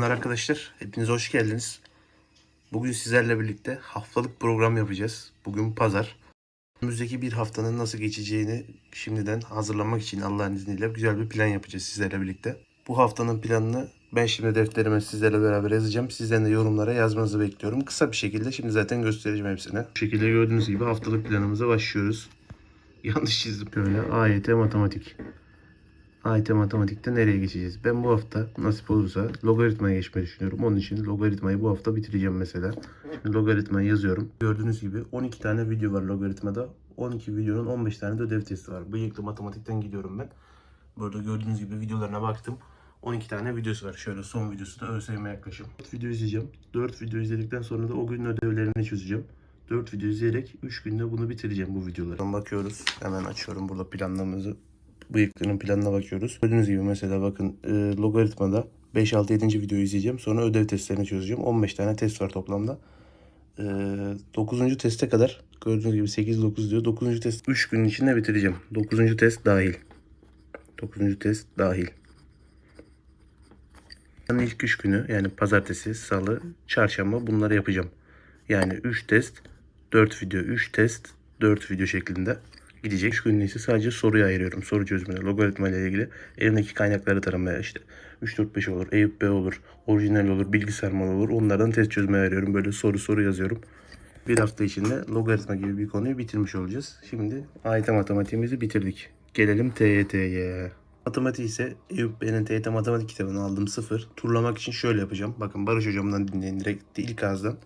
Selamlar arkadaşlar. Hepiniz hoş geldiniz. Bugün sizlerle birlikte haftalık program yapacağız. Bugün pazar. Önümüzdeki bir haftanın nasıl geçeceğini şimdiden hazırlanmak için Allah'ın izniyle güzel bir plan yapacağız sizlerle birlikte. Bu haftanın planını ben şimdi defterime sizlerle beraber yazacağım. Sizden de yorumlara yazmanızı bekliyorum. Kısa bir şekilde şimdi zaten göstereceğim hepsini. Bu şekilde gördüğünüz gibi haftalık planımıza başlıyoruz. Yanlış çizdim. Böyle AYT matematik. AYT matematikte nereye geçeceğiz? Ben bu hafta nasip olursa logaritmaya geçmeyi düşünüyorum. Onun için logaritmayı bu hafta bitireceğim mesela. Şimdi logaritmayı yazıyorum. Gördüğünüz gibi 12 tane video var logaritmada. 12 videonun 15 tane de ödev testi var. Bıyıklı matematikten gidiyorum ben. Burada gördüğünüz gibi videolarına baktım. 12 tane videosu var. Şöyle son videosu da ÖSYM yaklaşım. 4 video izleyeceğim. 4 video izledikten sonra da o günün ödevlerini çözeceğim. 4 video izleyerek 3 günde bunu bitireceğim bu videoları. Bakıyoruz. Hemen açıyorum burada planlamamızı bıyıkların planına bakıyoruz. Gördüğünüz gibi mesela bakın e, logaritmada 5, 6, 7. videoyu izleyeceğim. Sonra ödev testlerini çözeceğim. 15 tane test var toplamda. E, 9. teste kadar gördüğünüz gibi 8, 9 diyor. 9. test 3 günün içinde bitireceğim. 9. test dahil. 9. test dahil. Yani ilk 3 günü yani pazartesi, salı, çarşamba bunları yapacağım. Yani 3 test, 4 video, 3 test, 4 video şeklinde gidecek. 3 günlüğü ise sadece soruya ayırıyorum. Soru çözümüne, logaritma ile ilgili elimdeki kaynakları taramaya işte 3 4 5 olur, Eyüp B olur, orijinal olur, bilgisayar malı olur. Onlardan test çözmeye ayırıyorum. Böyle soru soru yazıyorum. Bir hafta içinde logaritma gibi bir konuyu bitirmiş olacağız. Şimdi AYT matematiğimizi bitirdik. Gelelim TYT'ye. Matematik ise Eyüp Bey'in TYT matematik kitabını aldım sıfır. Turlamak için şöyle yapacağım. Bakın Barış hocamdan dinleyin direkt ilk ağızdan.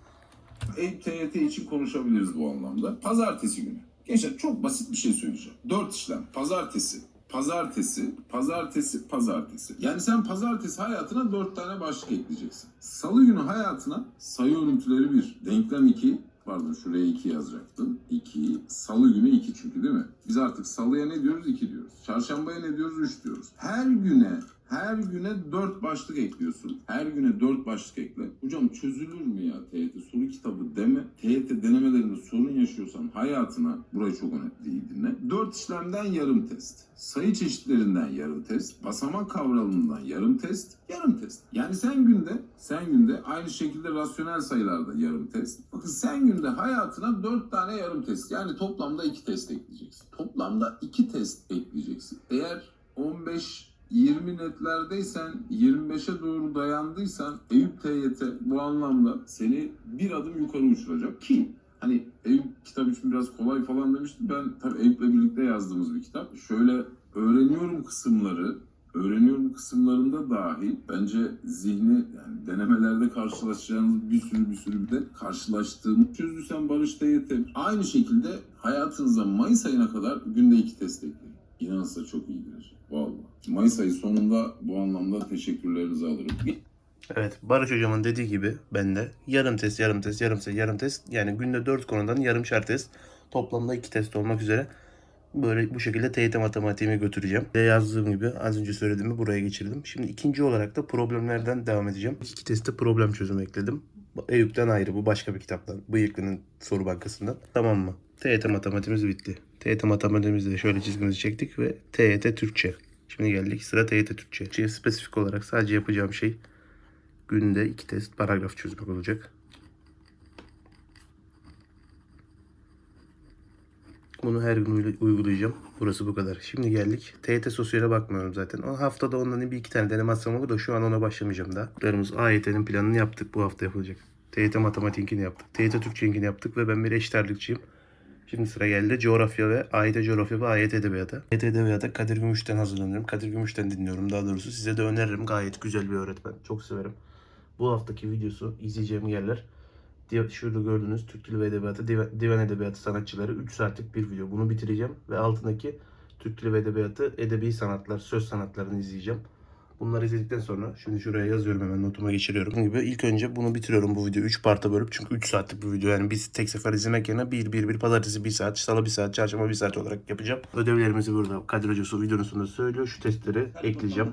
TYT için konuşabiliriz bu anlamda. Pazartesi günü. Gençler çok basit bir şey söyleyeceğim. Dört işlem. Pazartesi, pazartesi, pazartesi, pazartesi. Yani sen pazartesi hayatına dört tane başlık ekleyeceksin. Salı günü hayatına sayı örüntüleri bir, denklem iki, pardon şuraya iki yazacaktım. İki, salı günü iki çünkü değil mi? Biz artık salıya ne diyoruz? İki diyoruz. Çarşambaya ne diyoruz? Üç diyoruz. Her güne her güne dört başlık ekliyorsun. Her güne dört başlık ekle. Hocam çözülür mü ya TYT soru kitabı deme. TYT denemelerinde sorun yaşıyorsan hayatına burayı çok önemli iyi dinle. Dört işlemden yarım test. Sayı çeşitlerinden yarım test. Basamak kavramından yarım test. Yarım test. Yani sen günde sen günde aynı şekilde rasyonel sayılarda yarım test. Bakın sen günde hayatına dört tane yarım test. Yani toplamda iki test ekleyeceksin. Toplamda iki test ekleyeceksin. Eğer 15 20 netlerdeysen 25'e doğru dayandıysan Eyüp TYT bu anlamda seni bir adım yukarı uçuracak ki hani Eyüp kitap için biraz kolay falan demiştim. Ben tabii Eyüp'le birlikte yazdığımız bir kitap. Şöyle öğreniyorum kısımları öğreniyorum kısımlarında dahi bence zihni yani denemelerde karşılaşacağınız bir sürü bir sürü bir de karşılaştığım çözdüysen Barış TYT aynı şekilde hayatınıza Mayıs ayına kadar günde iki test ekleyin. İnanırsa çok iyi gelir. Vallahi. Mayıs ayı sonunda bu anlamda teşekkürlerinizi alırım. Evet Barış hocamın dediği gibi ben de yarım test, yarım test, yarım test, yarım test yani günde 4 konudan yarımşar test toplamda 2 test olmak üzere böyle bu şekilde TYT matematiğimi götüreceğim. Ve yazdığım gibi az önce söylediğimi buraya geçirdim. Şimdi ikinci olarak da problemlerden devam edeceğim. İki testte problem çözümü ekledim. Eyüp'ten ayrı bu başka bir kitaptan. Bıyıklı'nın soru bankasından. Tamam mı? TYT matematiğimiz bitti. TYT matematiğimizde de şöyle çizgimizi çektik ve TYT Türkçe. Şimdi geldik sıra TYT Türkçe. Türkçe'ye spesifik olarak sadece yapacağım şey günde iki test paragraf çözmek olacak. Bunu her gün uygula- uygulayacağım. Burası bu kadar. Şimdi geldik. TYT sosyale bakmıyorum zaten. O haftada ondan bir iki tane deneme atsam olur da şu an ona başlamayacağım daha. Larımız AYT'nin planını yaptık. Bu hafta yapılacak. TYT matematiğinkini yaptık. TYT Türkçe'inkini yaptık ve ben bir eşitlerlikçiyim. Şimdi sıra geldi coğrafya ve AYT coğrafya ve AYT edebiyata. AYT edebiyata Kadir Gümüş'ten hazırlanıyorum. Kadir Gümüş'ten dinliyorum daha doğrusu. Size de öneririm. Gayet güzel bir öğretmen. Çok severim. Bu haftaki videosu izleyeceğim yerler. Şurada gördüğünüz Türk Dili ve Edebiyatı, Div- Divan Edebiyatı sanatçıları 3 saatlik bir video. Bunu bitireceğim ve altındaki Türk Dili ve Edebiyatı, Edebi Sanatlar, Söz Sanatlarını izleyeceğim. Bunları izledikten sonra şimdi şuraya yazıyorum hemen notuma geçiriyorum. Dediğim gibi ilk önce bunu bitiriyorum bu videoyu 3 parta bölüp çünkü 3 saatlik bir video yani biz tek sefer izlemek yerine bir bir bir pazartesi 1 saat, salı 1 saat, çarşamba 1 saat olarak yapacağım. Ödevlerimizi burada Kadir Hoca su videonun sonunda söylüyor. Şu testleri ekleyeceğim.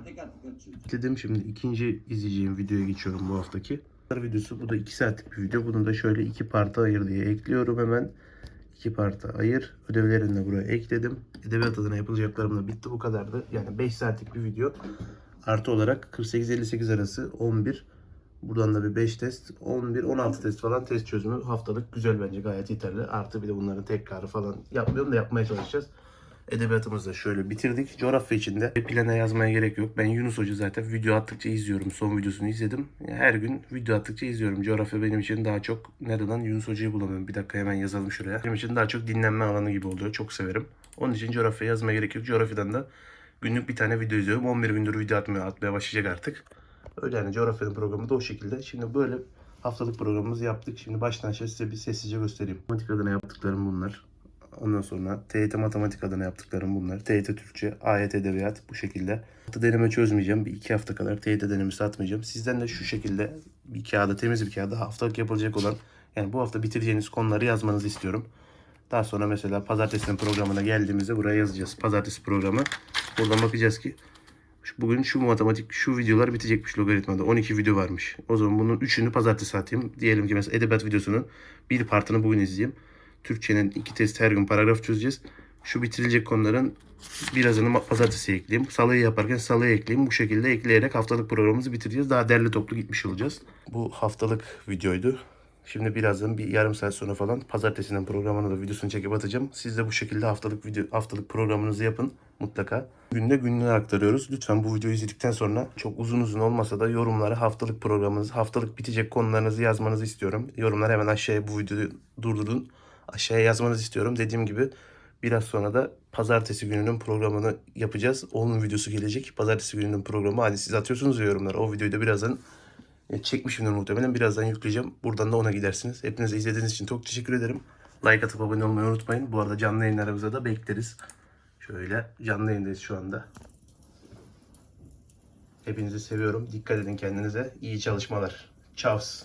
Dedim şimdi ikinci izleyeceğim videoya geçiyorum bu haftaki. Videosu bu da 2 saatlik bir video. Bunu da şöyle iki parta ayır diye ekliyorum hemen. İki parta ayır. Ödevlerini de buraya ekledim. Edebiyat adına yapılacaklarım da bitti bu kadardı. Yani 5 saatlik bir video. Artı olarak 48-58 arası 11 Buradan da bir 5 test, 11, 16 test falan test çözümü haftalık güzel bence gayet yeterli. Artı bir de bunların tekrarı falan yapmıyorum da yapmaya çalışacağız. Edebiyatımızı da şöyle bitirdik. Coğrafya içinde plana yazmaya gerek yok. Ben Yunus Hoca zaten video attıkça izliyorum. Son videosunu izledim. Her gün video attıkça izliyorum. Coğrafya benim için daha çok nereden Yunus Hoca'yı bulamıyorum. Bir dakika hemen yazalım şuraya. Benim için daha çok dinlenme alanı gibi oluyor. Çok severim. Onun için coğrafya yazmaya gerek yok. Coğrafyadan da günlük bir tane video izliyorum. 11 gündür video atmaya, atmaya başlayacak artık. Öyle yani coğrafyanın programı da o şekilde. Şimdi böyle haftalık programımızı yaptık. Şimdi baştan aşağı size bir sessizce göstereyim. Matematik adına yaptıklarım bunlar. Ondan sonra TYT matematik adına yaptıklarım bunlar. TYT Türkçe, AYT edebiyat bu şekilde. Hafta deneme çözmeyeceğim. Bir iki hafta kadar TYT denemesi atmayacağım. Sizden de şu şekilde bir kağıda, temiz bir kağıda haftalık yapılacak olan yani bu hafta bitireceğiniz konuları yazmanızı istiyorum. Daha sonra mesela pazartesinin programına geldiğimizde buraya yazacağız. Pazartesi programı. Buradan bakacağız ki Bugün şu matematik, şu videolar bitecekmiş logaritmada. 12 video varmış. O zaman bunun 3'ünü pazartesi atayım. Diyelim ki mesela edebiyat videosunun bir partını bugün izleyeyim. Türkçenin iki test her gün paragraf çözeceğiz. Şu bitirilecek konuların birazını pazartesi ekleyeyim. Salıyı yaparken salıyı ekleyeyim. Bu şekilde ekleyerek haftalık programımızı bitireceğiz. Daha derli toplu gitmiş olacağız. Bu haftalık videoydu. Şimdi birazdan bir yarım saat sonra falan pazartesinin programını da videosunu çekip atacağım. Siz de bu şekilde haftalık video haftalık programınızı yapın mutlaka. Günde günlüğe aktarıyoruz. Lütfen bu videoyu izledikten sonra çok uzun uzun olmasa da yorumlara haftalık programınızı, haftalık bitecek konularınızı yazmanızı istiyorum. Yorumlar hemen aşağıya bu videoyu durdurun. Aşağıya yazmanızı istiyorum. Dediğim gibi biraz sonra da pazartesi gününün programını yapacağız. Onun videosu gelecek. Pazartesi gününün programı. Hadi siz atıyorsunuz ya yorumlara. O videoyu da birazdan çekmişimdir muhtemelen. Birazdan yükleyeceğim. Buradan da ona gidersiniz. Hepinize izlediğiniz için çok teşekkür ederim. Like atıp abone olmayı unutmayın. Bu arada canlı yayınlarımıza da bekleriz. Şöyle canlı yayındayız şu anda. Hepinizi seviyorum. Dikkat edin kendinize. İyi çalışmalar. Çavs.